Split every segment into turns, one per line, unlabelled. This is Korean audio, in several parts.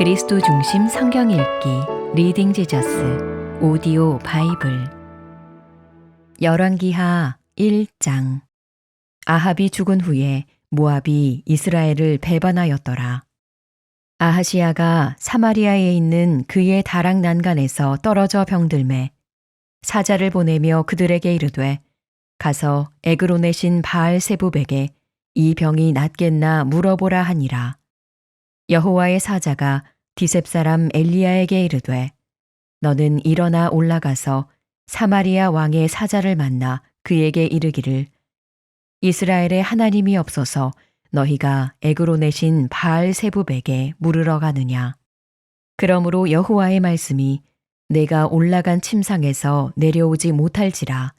그리스도 중심 성경 읽기 리딩 지저스 오디오 바이블 열왕기하 1장 아합이 죽은 후에 모압이 이스라엘을 배반하였더라. 아하시아가 사마리아에 있는 그의 다락 난간에서 떨어져 병들매 사자를 보내며 그들에게 이르되 가서 에그론의 신 바알 세부백에 이 병이 낫겠나 물어보라 하니라. 여호와의 사자가 디셉 사람 엘리야에게 이르되 너는 일어나 올라가서 사마리아 왕의 사자를 만나 그에게 이르기를 이스라엘의 하나님이 없어서 너희가 에그론의 신 바알 세부백에 물으러 가느냐? 그러므로 여호와의 말씀이 내가 올라간 침상에서 내려오지 못할지라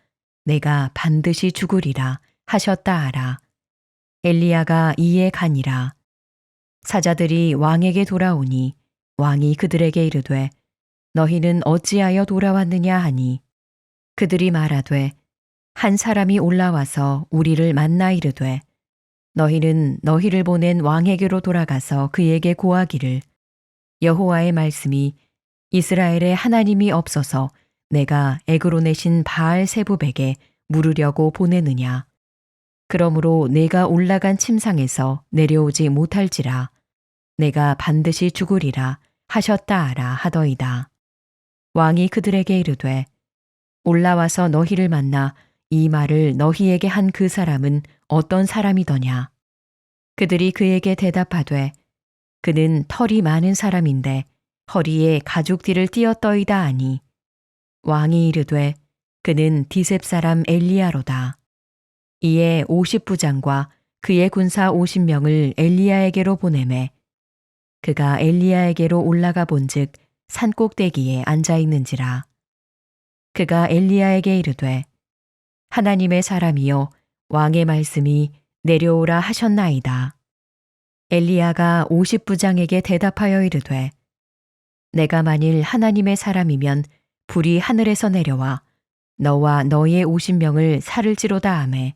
내가 반드시 죽으리라 하셨다 하라. 엘리야가 이에 가니라 사자들이 왕에게 돌아오니 왕이 그들에게 이르되 너희는 어찌하여 돌아왔느냐 하니? 그들이 말하되 한 사람이 올라와서 우리를 만나 이르되 너희는 너희를 보낸 왕에게로 돌아가서 그에게 고하기를. 여호와의 말씀이 이스라엘의 하나님이 없어서 내가 에그로 내신 바알 세부백에 물으려고 보내느냐 그러므로 내가 올라간 침상에서 내려오지 못할지라 내가 반드시 죽으리라 하셨다 하라 하더이다. 왕이 그들에게 이르되 올라와서 너희를 만나 이 말을 너희에게 한 그 사람은 어떤 사람이더냐. 그들이 그에게 대답하되 그는 털이 많은 사람인데 허리에 가죽띠를 띄었더이다 하니 왕이 이르되 그는 디셉 사람 엘리야로다. 이에 50부장과 그의 군사 50명을 엘리야에게로 보내매 그가 엘리야에게로 올라가 본즉 산 꼭대기에 앉아 있는지라 그가 엘리야에게 이르되 하나님의 사람이여 왕의 말씀이 내려오라 하셨나이다. 엘리야가 50부장에게 대답하여 이르되 내가 만일 하나님의 사람이면 불이 하늘에서 내려와 너와 너의 50명을 살을지로다 하매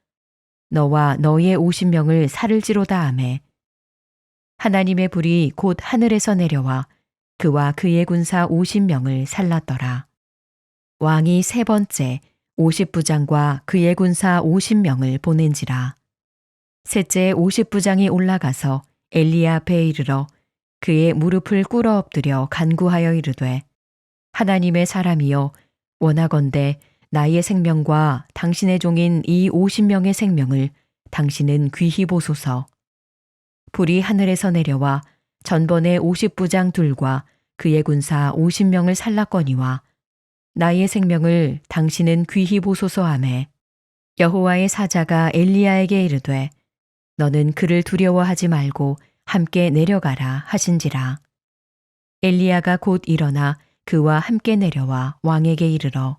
너와 너의 50명을 살을지로다 하매 하나님의 불이 곧 하늘에서 내려와 그와 그의 군사 50명을 살랐더라. 왕이 세 번째 50부장과 그의 군사 50명을 보낸지라. 셋째 50부장이 올라가서 엘리야 앞에 이르러 그의 무릎을 꿇어 엎드려 간구하여 이르되 하나님의 사람이여 원하건대 나의 생명과 당신의 종인 이 50명의 생명을 당신은 귀히 보소서. 불이 하늘에서 내려와 전번의 50부장 둘과 그의 군사 50명을 살랐거니와 나의 생명을 당신은 귀히 보소서 하매 여호와의 사자가 엘리야에게 이르되 너는 그를 두려워하지 말고 함께 내려가라 하신지라 엘리야가 곧 일어나 그와 함께 내려와 왕에게 이르러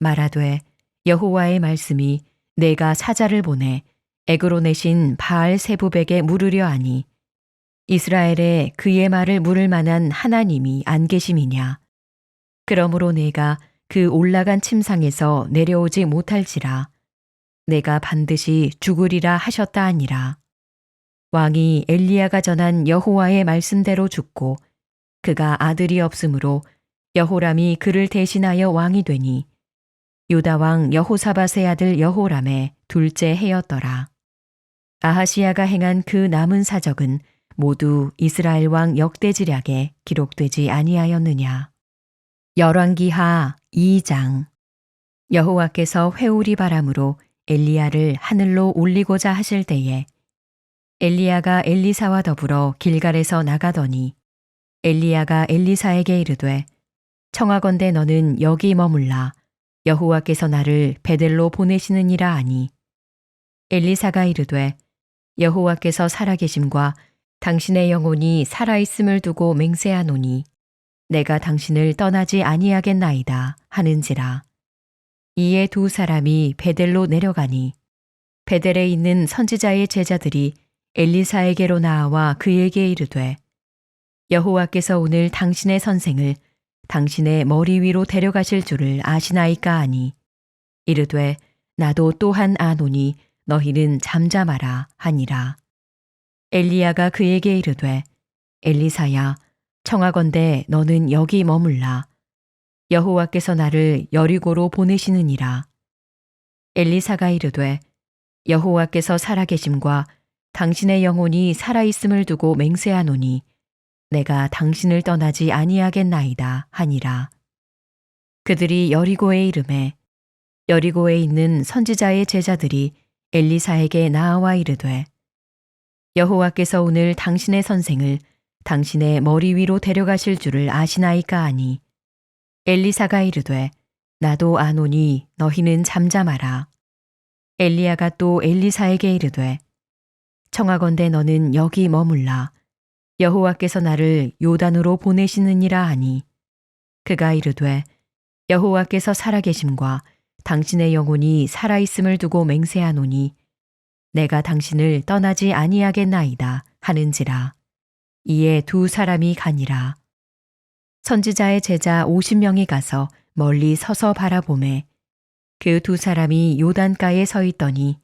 말하되 여호와의 말씀이 내가 사자를 보내 에그로 내신 바알 세부백에 물으려 하니 이스라엘에 그의 말을 물을 만한 하나님이 안 계심이냐. 그러므로 내가 그 올라간 침상에서 내려오지 못할지라. 내가 반드시 죽으리라 하셨다 하니라. 왕이 엘리야가 전한 여호와의 말씀대로 죽고 그가 아들이 없으므로 여호람이 그를 대신하여 왕이 되니 유다 왕 여호사밧의 아들 여호람의 둘째 해였더라. 아하시아가 행한 그 남은 사적은 모두 이스라엘 왕 역대지략에 기록되지 아니하였느냐. 열왕기하 2장 여호와께서 회오리 바람으로 엘리야를 하늘로 올리고자 하실 때에 엘리야가 엘리사와 더불어 길갈에서 나가더니 엘리야가 엘리사에게 이르되 청하건대 너는 여기 머물라 여호와께서 나를 베델로 보내시느니라 하니 엘리사가 이르되 여호와께서 살아계심과 당신의 영혼이 살아있음을 두고 맹세하노니 내가 당신을 떠나지 아니하겠나이다 하는지라. 이에 두 사람이 베델로 내려가니 베델에 있는 선지자의 제자들이 엘리사에게로 나와 그에게 이르되 여호와께서 오늘 당신의 선생을 당신의 머리 위로 데려가실 줄을 아시나이까 하니 이르되 나도 또한 아노니 너희는 잠잠하라 하니라. 엘리야가 그에게 이르되 엘리사야 청하건대 너는 여기 머물라. 여호와께서 나를 여리고로 보내시느니라. 엘리사가 이르되 여호와께서 살아계심과 당신의 영혼이 살아있음을 두고 맹세하노니 내가 당신을 떠나지 아니하겠나이다 하니라. 그들이 여리고에 이름에 여리고에 있는 선지자의 제자들이 엘리사에게 나아와 이르되 여호와께서 오늘 당신의 선생을 당신의 머리 위로 데려가실 줄을 아시나이까 하니 엘리사가 이르되 나도 아노니 너희는 잠잠하라. 엘리야가 또 엘리사에게 이르되 청하건대 너는 여기 머물라. 여호와께서 나를 요단으로 보내시느니라 하니 그가 이르되 여호와께서 살아계심과 당신의 영혼이 살아있음을 두고 맹세하노니 내가 당신을 떠나지 아니하겠나이다 하는지라. 이에 두 사람이 가니라. 선지자의 제자 50명이 가서 멀리 서서 바라보매 그 두 사람이 요단가에 서 있더니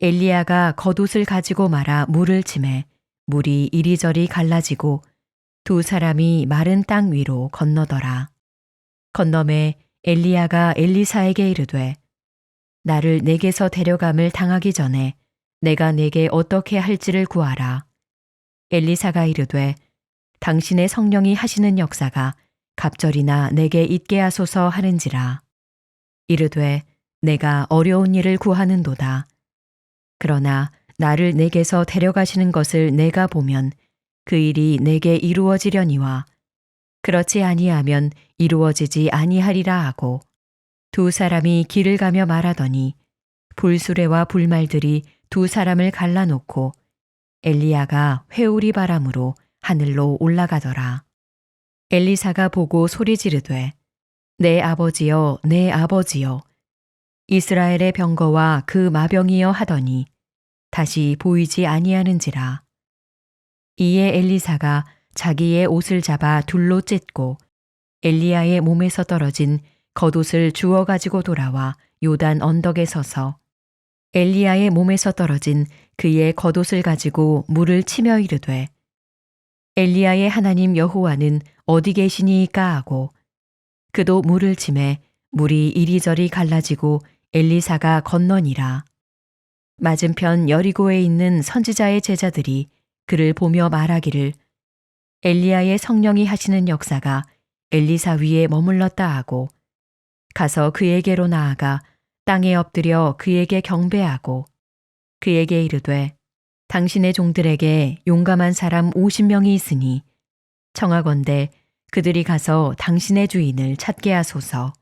엘리야가 겉옷을 가지고 말아 물을 치매 물이 이리저리 갈라지고 두 사람이 마른 땅 위로 건너더라. 건너매 엘리야가 엘리사에게 이르되 나를 내게서 데려감을 당하기 전에 내가 내게 어떻게 할지를 구하라. 엘리사가 이르되 당신의 성령이 하시는 역사가 갑절이나 내게 있게 하소서 하는지라. 이르되 내가 어려운 일을 구하는도다. 그러나 나를 내게서 데려가시는 것을 내가 보면 그 일이 내게 이루어지려니와 그렇지 아니하면 이루어지지 아니하리라 하고 두 사람이 길을 가며 말하더니 불수레와 불말들이 두 사람을 갈라놓고 엘리야가 회오리 바람으로 하늘로 올라가더라. 엘리사가 보고 소리 지르되 내 아버지여 내 아버지여 이스라엘의 병거와 그 마병이여 하더니 다시 보이지 아니하는지라. 이에 엘리사가 자기의 옷을 잡아 둘로 찢고 엘리야의 몸에서 떨어진 겉옷을 주워 가지고 돌아와 요단 언덕에 서서 엘리야의 몸에서 떨어진 그의 겉옷을 가지고 물을 치며 이르되 엘리야의 하나님 여호와는 어디 계시니이까 하고 그도 물을 치매 물이 이리저리 갈라지고 엘리사가 건너니라. 맞은편 여리고에 있는 선지자의 제자들이 그를 보며 말하기를 엘리야의 성령이 하시는 역사가 엘리사 위에 머물렀다 하고 가서 그에게로 나아가 땅에 엎드려 그에게 경배하고 그에게 이르되 당신의 종들에게 용감한 사람 50명이 있으니 청하건대 그들이 가서 당신의 주인을 찾게 하소서.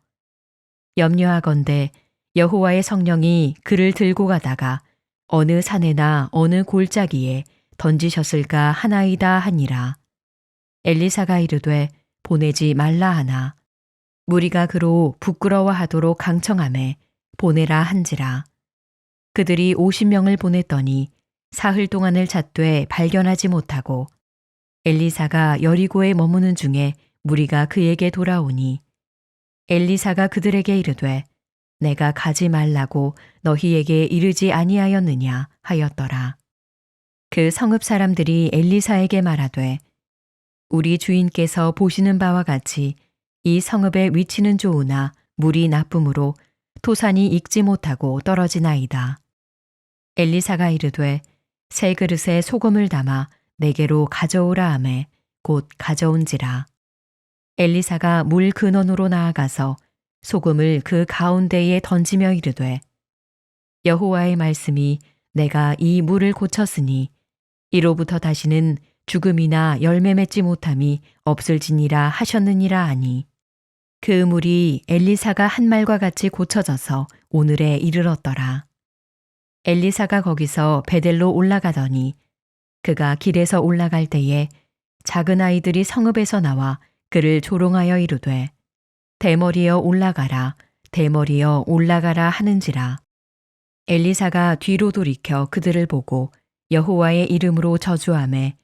염려하건대 여호와의 성령이 그를 들고 가다가 어느 산에나 어느 골짜기에 던지셨을까 하나이다 하니라. 엘리사가 이르되 보내지 말라 하나. 무리가 그로 부끄러워하도록 강청함에 보내라 한지라. 그들이 50명을 보냈더니 사흘 동안을 찾되 발견하지 못하고 엘리사가 여리고에 머무는 중에 무리가 그에게 돌아오니 엘리사가 그들에게 이르되 내가 가지 말라고 너희에게 이르지 아니하였느냐 하였더라. 그 성읍 사람들이 엘리사에게 말하되 우리 주인께서 보시는 바와 같이 이 성읍의 위치는 좋으나 물이 나쁨으로 토산이 익지 못하고 떨어지나이다. 엘리사가 이르되 새 그릇에 소금을 담아 내게로 가져오라 하매 곧 가져온지라. 엘리사가 물 근원으로 나아가서 소금을 그 가운데에 던지며 이르되 여호와의 말씀이 내가 이 물을 고쳤으니 이로부터 다시는 죽음이나 열매 맺지 못함이 없을지니라 하셨느니라 하니 그 물이 엘리사가 한 말과 같이 고쳐져서 오늘에 이르렀더라. 엘리사가 거기서 베델로 올라가더니 그가 길에서 올라갈 때에 작은 아이들이 성읍에서 나와 그를 조롱하여 이르되 대머리여 올라가라 대머리여 올라가라 하는지라 엘리사가 뒤로 돌이켜 그들을 보고 여호와의 이름으로 저주하매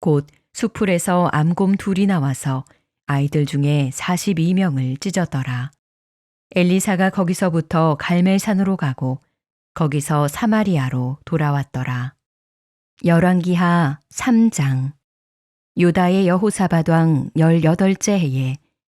곧 수풀에서 암곰 둘이 나와서 아이들 중에 42명을 찢었더라. 엘리사가 거기서부터 갈멜산으로 가고 거기서 사마리아로 돌아왔더라. 열왕기하 3장 유다의 여호사밧 왕 18째 해에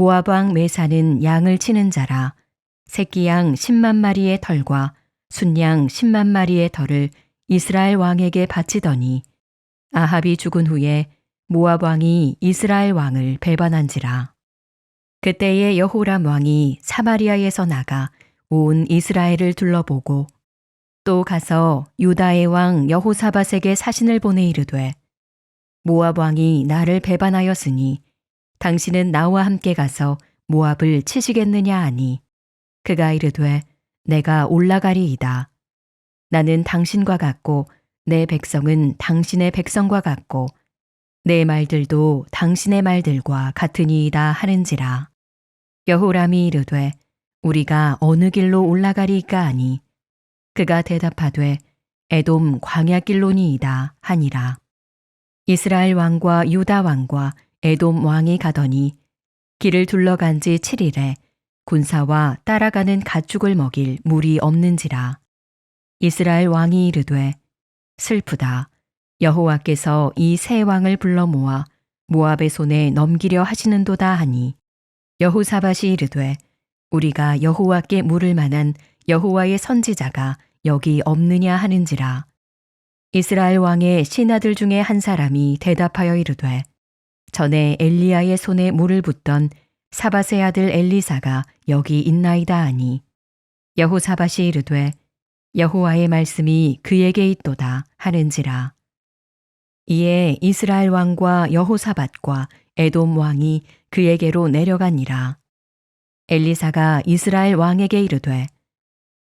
왕 메사는 양을 치는 자라 새끼 양 10만 마리의 털과 순양 10만 마리의 털을 이스라엘 왕에게 바치더니 아합이 죽은 후에 모압 왕이 이스라엘 왕을 배반한지라. 그때에 여호람 왕이 사마리아에서 나가 온 이스라엘을 둘러보고 또 가서 유다의 왕 여호사밧에게 사신을 보내 이르되 모압 왕이 나를 배반하였으니 당신은 나와 함께 가서 모압을 치시겠느냐 하니 그가 이르되 내가 올라가리이다. 나는 당신과 같고 내 백성은 당신의 백성과 같고 내 말들도 당신의 말들과 같으니이다 하는지라. 여호람이 이르되 우리가 어느 길로 올라가리까 하니 그가 대답하되 에돔 광야 길로니이다 하니라. 이스라엘 왕과 유다 왕과 에돔 왕이 가더니 길을 둘러간 지 7일에 군사와 따라가는 가축을 먹일 물이 없는지라. 이스라엘 왕이 이르되 슬프다. 여호와께서 이 세 왕을 불러 모아 모압의 손에 넘기려 하시는도다 하니 여호사밧이 이르되 우리가 여호와께 물을 만한 여호와의 선지자가 여기 없느냐 하는지라. 이스라엘 왕의 신하들 중에 한 사람이 대답하여 이르되 전에 엘리야의 손에 물을 붓던 사바세 아들 엘리사가 여기 있나이다 하니 여호사밧이 이르되 여호와의 말씀이 그에게 있도다 하는지라. 이에 이스라엘 왕과 여호사밧과 에돔 왕이 그에게로 내려가니라. 엘리사가 이스라엘 왕에게 이르되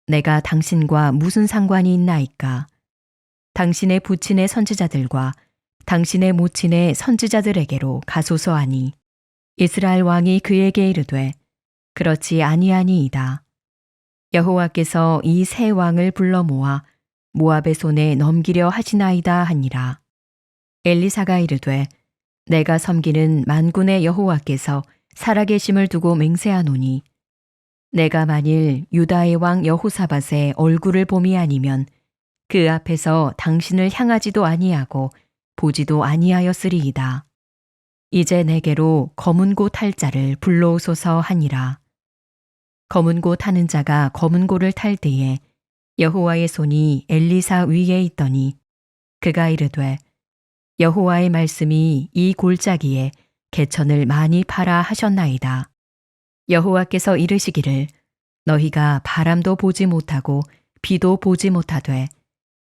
내가 당신과 무슨 상관이 있나이까? 당신의 부친의 선지자들과 당신의 모친의 선지자들에게로 가소서 하니 이스라엘 왕이 그에게 이르되 그렇지 아니하니이다. 여호와께서 이 세 왕을 불러 모아 모압의 손에 넘기려 하시나이다 하니라. 엘리사가 이르되 내가 섬기는 만군의 여호와께서 살아계심을 두고 맹세하노니 내가 만일 유다의 왕 여호사밧의 얼굴을 봄이 아니면 그 앞에서 당신을 향하지도 아니하고 보지도 아니하였으리이다. 이제 내게로 검은 곳할 자를 불러오소서 하니라. 검은 곳 하는 자가 검은 곳을 탈 때에 여호와의 손이 엘리사 위에 있더니 그가 이르되 여호와의 말씀이 이 골짜기에 개천을 많이 팔아 하셨나이다. 여호와께서 이르시기를 너희가 바람도 보지 못하고 비도 보지 못하되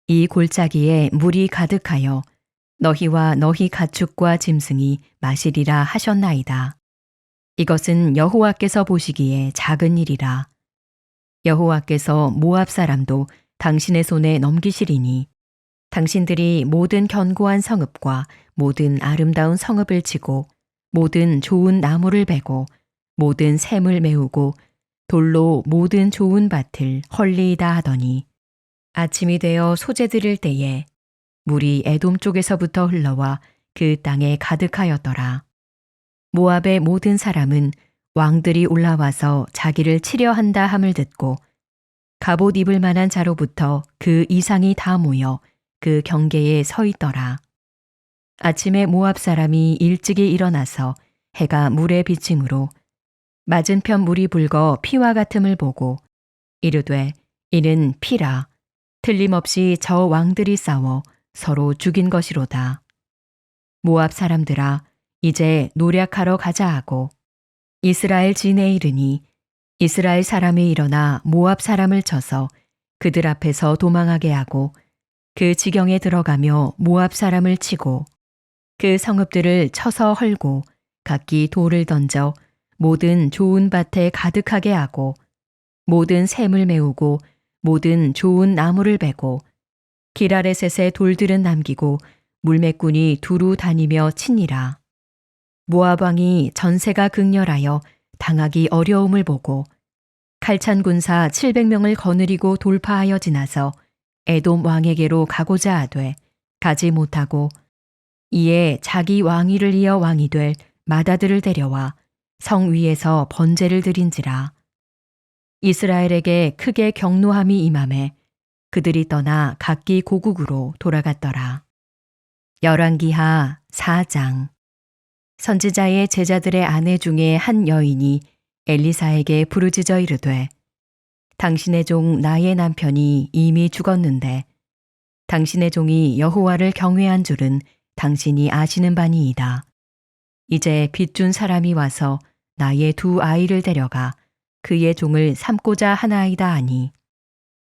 이 골짜기에 물이 가득하여 너희와 너희 가축과 짐승이 마시리라 하셨나이다. 이것은 여호와께서 보시기에 작은 일이라. 여호와께서 모압 사람도 당신의 손에 넘기시리니 당신들이 모든 견고한 성읍과 모든 아름다운 성읍을 치고 모든 좋은 나무를 베고 모든 샘을 메우고 돌로 모든 좋은 밭을 헐리이다 하더니 아침이 되어 소재 들을 때에 물이 에돔 쪽에서부터 흘러와 그 땅에 가득하였더라. 모압의 모든 사람은 왕들이 올라와서 자기를 치려 한다 함을 듣고 갑옷 입을 만한 자로부터 그 이상이 다 모여 그 경계에 서 있더라. 아침에 모압 사람이 일찍이 일어나서 해가 물에 비침으로 맞은편 물이 붉어 피와 같음을 보고 이르되 이는 피라 틀림없이 저 왕들이 싸워 서로 죽인 것이로다. 모압 사람들아 이제 노략하러 가자 하고 이스라엘 진에 이르니 이스라엘 사람이 일어나 모압 사람을 쳐서 그들 앞에서 도망하게 하고 그 지경에 들어가며 모압 사람을 치고 그 성읍들을 쳐서 헐고 각기 돌을 던져 모든 좋은 밭에 가득하게 하고 모든 샘을 메우고 모든 좋은 나무를 베고 기라레셋의 돌들은 남기고 물매꾼이 두루 다니며 치니라. 모압 왕이 전세가 극렬하여 당하기 어려움을 보고 칼찬 군사 700명을 거느리고 돌파하여 지나서 에돔 왕에게로 가고자 하되 가지 못하고 이에 자기 왕위를 이어 왕이 될 마다들을 데려와 성 위에서 번제를 드린지라. 이스라엘에게 크게 경노함이 임함에 그들이 떠나 각기 고국으로 돌아갔더라. 열왕기하 4장 선지자의 제자들의 아내 중에 한 여인이 엘리사에게 부르짖어 이르되 당신의 종 나의 남편이 이미 죽었는데 당신의 종이 여호와를 경외한 줄은 당신이 아시는 바니이다. 이제 빚준 사람이 와서 나의 두 아이를 데려가 그의 종을 삼고자 하나이다 하니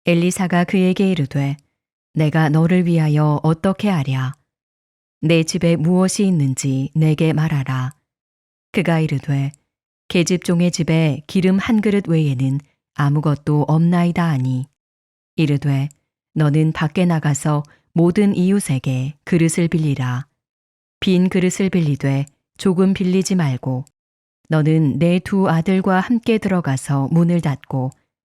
엘리사가 그에게 이르되 내가 너를 위하여 어떻게 하랴? 내 집에 무엇이 있는지 내게 말하라. 그가 이르되 계집종의 집에 기름 한 그릇 외에는 아무것도 없나이다 하니. 이르되 너는 밖에 나가서 모든 이웃에게 그릇을 빌리라. 빈 그릇을 빌리되 조금 빌리지 말고 너는 내 두 아들과 함께 들어가서 문을 닫고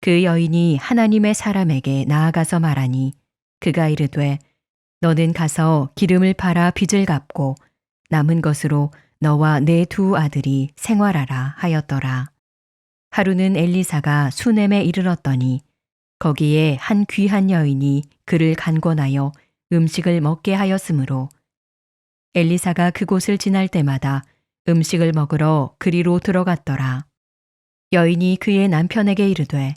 그 여인이 하나님의 사람에게 나아가서 말하니 그가 이르되 너는 가서 기름을 팔아 빚을 갚고 남은 것으로 너와 내 두 아들이 생활하라 하였더라. 하루는 엘리사가 수넴에 이르렀더니 거기에 한 귀한 여인이 그를 간권하여 음식을 먹게 하였으므로 엘리사가 그곳을 지날 때마다 음식을 먹으러 그리로 들어갔더라. 여인이 그의 남편에게 이르되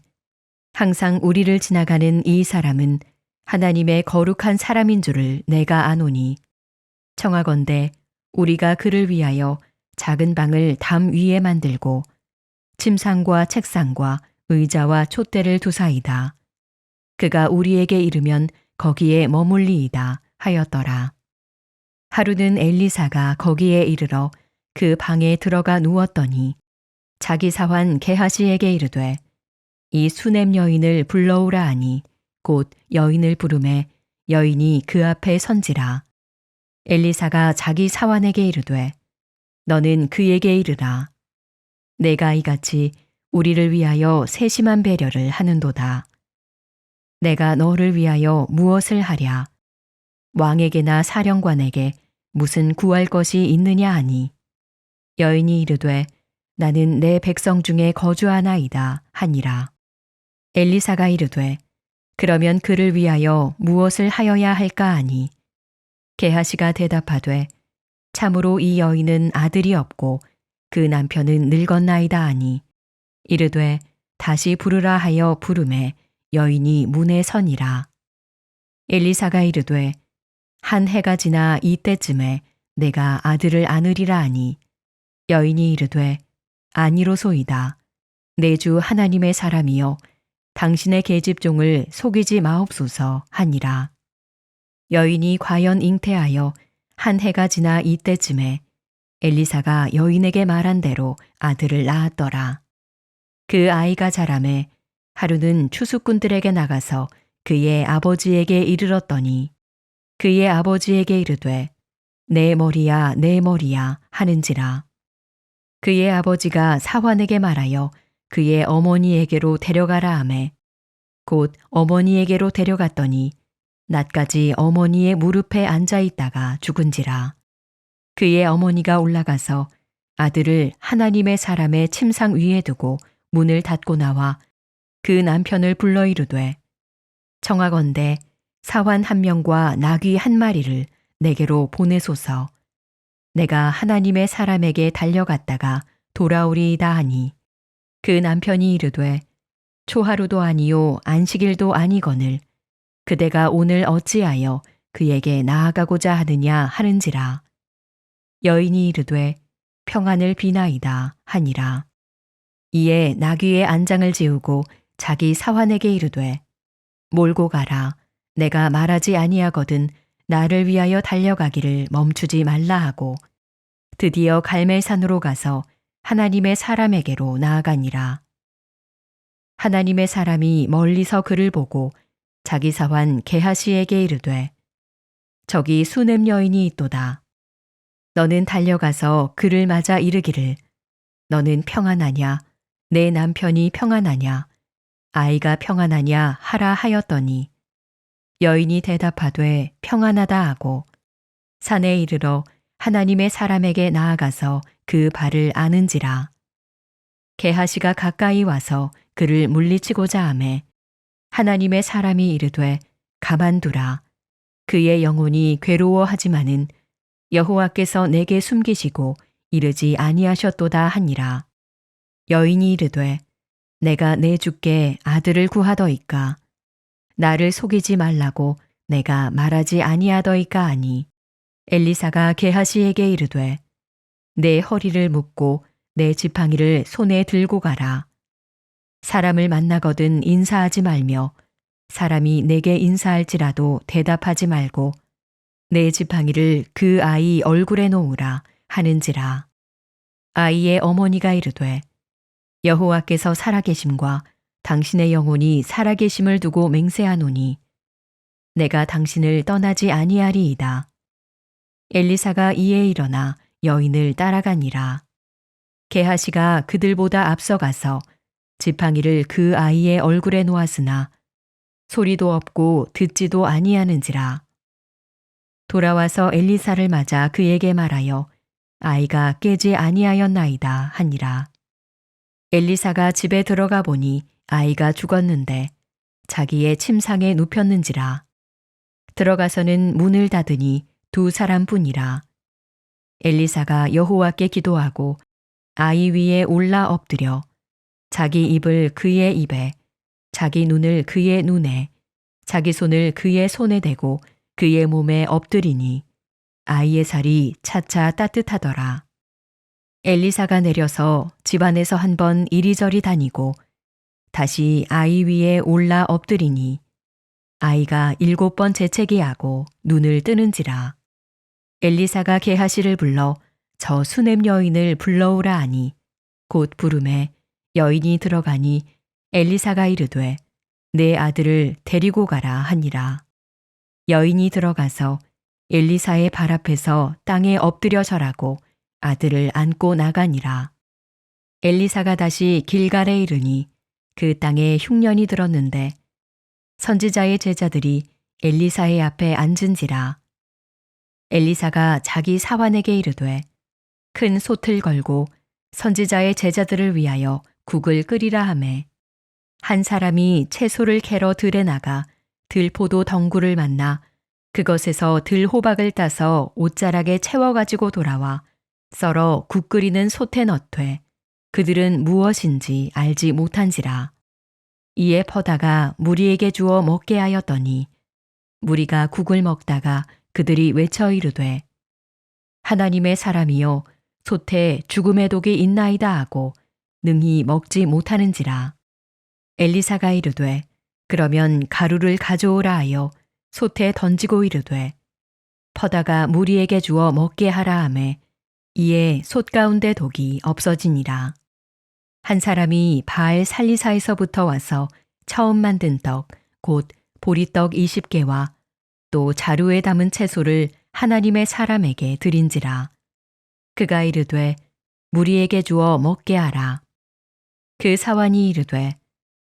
항상 우리를 지나가는 이 사람은 하나님의 거룩한 사람인 줄을 내가 아노니 청하건대 우리가 그를 위하여 작은 방을 담 위에 만들고 침상과 책상과 의자와 촛대를 두사이다. 그가 우리에게 이르면 거기에 머물리이다 하였더라. 하루는 엘리사가 거기에 이르러 그 방에 들어가 누웠더니 자기 사환 게하시에게 이르되 이 수냄 여인을 불러오라 하니 곧 여인을 부름에 여인이 그 앞에 선지라. 엘리사가 자기 사환에게 이르되 너는 그에게 이르라. 내가 이같이 우리를 위하여 세심한 배려를 하는도다. 내가 너를 위하여 무엇을 하랴? 왕에게나 사령관에게 무슨 구할 것이 있느냐 하니? 여인이 이르되 나는 내 백성 중에 거주하나이다 하니라. 엘리사가 이르되 그러면 그를 위하여 무엇을 하여야 할까 하니 게하시가 대답하되 참으로 이 여인은 아들이 없고 그 남편은 늙었나이다 하니 이르되 다시 부르라 하여 부름에 여인이 문에 서니라. 엘리사가 이르되 한 해가 지나 이때쯤에 내가 아들을 안으리라 하니 여인이 이르되 아니로소이다. 내 주 하나님의 사람이여 당신의 계집종을 속이지 마옵소서 하니라. 여인이 과연 잉태하여 한 해가 지나 이때쯤에 엘리사가 여인에게 말한 대로 아들을 낳았더라. 그 아이가 자라매 하루는 추수꾼들에게 나가서 그의 아버지에게 이르렀더니 그의 아버지에게 이르되 내 머리야 내 머리야 하는지라. 그의 아버지가 사환에게 말하여 그의 어머니에게로 데려가라 하매. 곧 어머니에게로 데려갔더니 낮까지 어머니의 무릎에 앉아 있다가 죽은지라. 그의 어머니가 올라가서 아들을 하나님의 사람의 침상 위에 두고 문을 닫고 나와 그 남편을 불러 이르되 청하건대 사환 한 명과 나귀 한 마리를 내게로 보내소서. 내가 하나님의 사람에게 달려갔다가 돌아오리이다 하니 그 남편이 이르되 초하루도 아니요 안식일도 아니거늘. 그대가 오늘 어찌하여 그에게 나아가고자 하느냐 하는지라. 여인이 이르되 평안을 비나이다 하니라. 이에 나귀의 안장을 지우고 자기 사환에게 이르되 몰고 가라. 내가 말하지 아니하거든 나를 위하여 달려가기를 멈추지 말라 하고 드디어 갈멜산으로 가서 하나님의 사람에게로 나아가니라. 하나님의 사람이 멀리서 그를 보고 자기 사환 게하시에게 이르되 저기 수냄 여인이 있도다. 너는 달려가서 그를 맞아 이르기를 너는 평안하냐 내 남편이 평안하냐 아이가 평안하냐 하라 하였더니 여인이 대답하되 평안하다 하고 산에 이르러 하나님의 사람에게 나아가서 그 발을 아는지라. 게하시가 가까이 와서 그를 물리치고자 하매 하나님의 사람이 이르되 가만두라. 그의 영혼이 괴로워하지만은 여호와께서 내게 숨기시고 이르지 아니하셨도다 하니라. 여인이 이르되 내가 내 주께 아들을 구하더이까. 나를 속이지 말라고 내가 말하지 아니하더이까 하니 엘리사가 게하시에게 이르되 내 허리를 묶고 내 지팡이를 손에 들고 가라. 사람을 만나거든 인사하지 말며 사람이 내게 인사할지라도 대답하지 말고 내 지팡이를 그 아이 얼굴에 놓으라 하는지라. 아이의 어머니가 이르되 여호와께서 살아계심과 당신의 영혼이 살아계심을 두고 맹세하노니 내가 당신을 떠나지 아니하리이다. 엘리사가 이에 일어나 여인을 따라가니라. 게하시가 그들보다 앞서가서 지팡이를 그 아이의 얼굴에 놓았으나 소리도 없고 듣지도 아니하는지라. 돌아와서 엘리사를 맞아 그에게 말하여 아이가 깨지 아니하였나이다 하니라. 엘리사가 집에 들어가 보니 아이가 죽었는데 자기의 침상에 눕혔는지라. 들어가서는 문을 닫으니 두 사람뿐이라. 엘리사가 여호와께 기도하고 아이 위에 올라 엎드려 자기 입을 그의 입에 자기 눈을 그의 눈에 자기 손을 그의 손에 대고 그의 몸에 엎드리니 아이의 살이 차차 따뜻하더라. 엘리사가 내려서 집안에서 한 번 이리저리 다니고 다시 아이 위에 올라 엎드리니 아이가 일곱 번 재채기 하고 눈을 뜨는지라. 엘리사가 게하시를 불러 저 수냄 여인을 불러오라 하니 곧 부름에 여인이 들어가니 엘리사가 이르되 내 아들을 데리고 가라 하니라. 여인이 들어가서 엘리사의 발 앞에서 땅에 엎드려 절하고 아들을 안고 나가니라. 엘리사가 다시 길갈에 이르니 그 땅에 흉년이 들었는데 선지자의 제자들이 엘리사의 앞에 앉은지라. 엘리사가 자기 사환에게 이르되 큰 솥을 걸고 선지자의 제자들을 위하여 국을 끓이라 하매 한 사람이 채소를 캐러 들에 나가 들포도 덩굴을 만나 그것에서 들호박을 따서 옷자락에 채워 가지고 돌아와 썰어 국 끓이는 솥에 넣되 그들은 무엇인지 알지 못한지라. 이에 퍼다가 무리에게 주어 먹게 하였더니 무리가 국을 먹다가 그들이 외쳐 이르되 하나님의 사람이여 솥에 죽음의 독이 있나이다 하고 능히 먹지 못하는지라. 엘리사가 이르되 그러면 가루를 가져오라 하여 솥에 던지고 이르되 퍼다가 무리에게 주어 먹게 하라 하매 이에 솥 가운데 독이 없어지니라. 한 사람이 바알 살리사에서부터 와서 처음 만든 떡, 곧 보리떡 20개와 또 자루에 담은 채소를 하나님의 사람에게 드린지라. 그가 이르되 무리에게 주어 먹게 하라. 그 사환이 이르되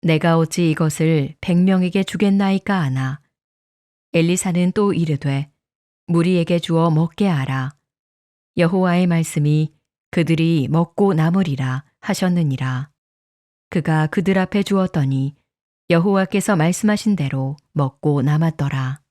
내가 어찌 이것을 백명에게 주겠나이까 하나. 엘리사는 또 이르되 무리에게 주어 먹게 하라. 여호와의 말씀이 그들이 먹고 남으리라 하셨느니라. 그가 그들 앞에 주었더니 여호와께서 말씀하신 대로 먹고 남았더라.